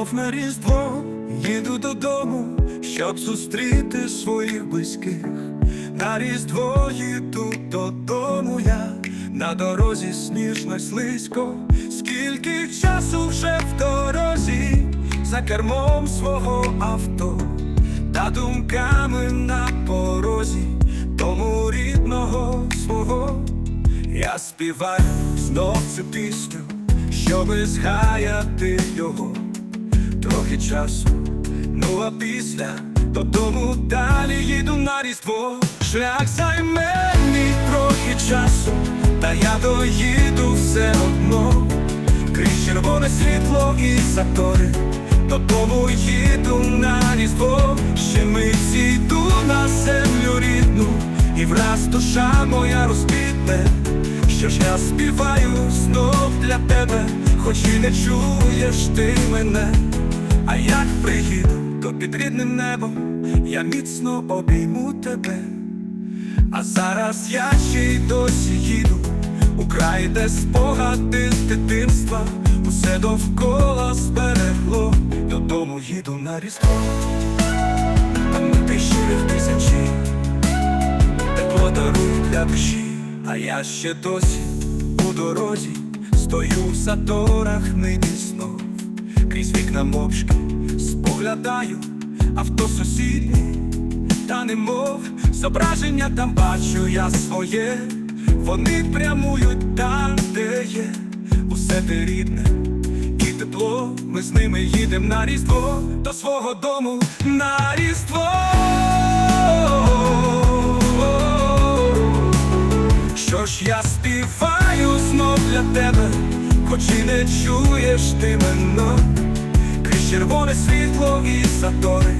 Знов на різдво їду додому, щоб зустріти своїх близьких. На різдво їду додому я, на дорозі сніжно слизько, скільки часу вже в дорозі, за кермом свого авто, та думками на порозі, тому рідного свого. Я співаю знов цю пісню, щоби згаяти його трохи часу. Ну а після додому далі їду на різдво. Шлях займе мій трохи часу, та я доїду все одно. Крізь червоне світло і затори, додому їду на різдво. Ще мить йду на землю рідну, і враз душа моя розквітне. Що ж я співаю знов для тебе, хоч і не чуєш ти мене. А як приїду, то під рідним небом я міцно обійму тебе. А зараз я ще й досі їду у край, де спогади з дитинства, усе довкола зберегло, додому їду на різдво. Там ти щирих тисячі, тепло дарують для душі, а я ще досі у дорозі стою в заторах нині знов, крізь вікна мовчки. Споглядаю авто сусідні, та немов зображення там бачу я своє, вони прямують там, де є усе те рідне. І тепло. Ми з ними їдемо на різдво. До свого дому на різдво. Що ж я співаю знов для тебе, хоч і не чуєш ти мене червоне світло і затори,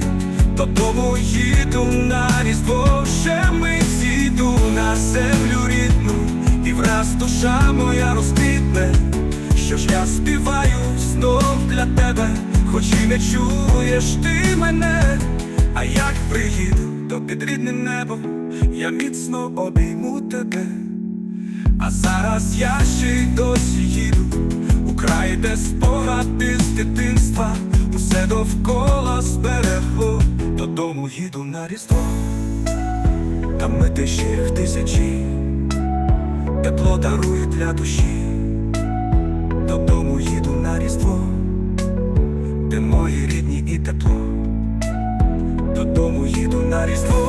додому їду на різдво, ще мить зійду на землю рідну, і враз душа моя розквітне, що ж я співаю знов для тебе, хоч і не чуєш ти мене, а як приїду, то під рідним небом я міцно обійму тебе. А зараз я ще й досі їду край, де спогади з дитинства, усе довкола зберегло, додому їду на різдво, там мети ще їх тисячі, тепло дарує для душі, додому їду на різдво, де мої рідні і тепло, додому їду на різдво.